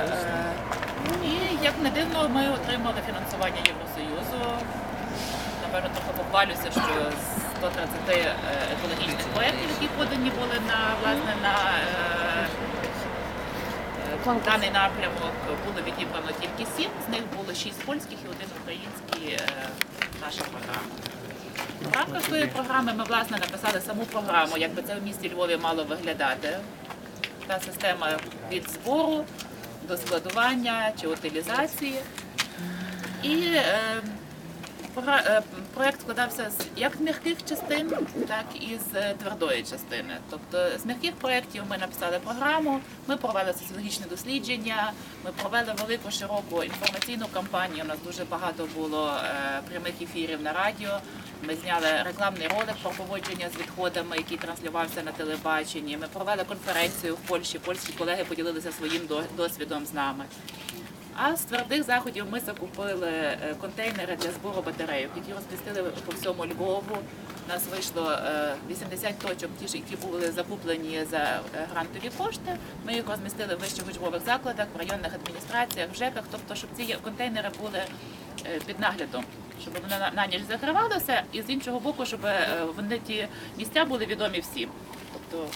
Е, І як не дивно, ми отримали фінансування Євросоюзу. Напевно, трохи похвалюся, що з 130 е, екологічних проєктів, які подані були на власне на е, даний напрямок, було відібрано тільки сім. З них було шість польських і один український наша програма. В рамках своєї програми ми власне написали саму програму, як би це в місті Львові мало виглядати. Та система від збору до складування чи утилізації. І е, пора- е, проект складався з як м'яких частин, так і з е, твердої частини. Тобто з м'яких проєктів ми написали програму, ми провели соціологічне дослідження, ми провели велику широку інформаційну кампанію. У нас дуже багато було е, прямих ефірів на радіо. Ми зняли рекламний ролик про поводження з відходами, який транслювався на телебаченні. Ми провели конференцію в Польщі. Польські колеги поділилися своїм досвідом з нами. А з твердих заходів ми закупили е, контейнери для збору батарейок, які розмістили по всьому Львову. У нас вийшло е, 80 точок, ті, ж, які були закуплені за е, грантові кошти. Ми їх розмістили в вищих учбових закладах, в районних адміністраціях, в ЖЕКах, тобто, щоб ці контейнери були е, під наглядом, щоб вони на- на ніч закривалися, і з іншого боку, щоб е, вони ті місця були відомі всім. Тобто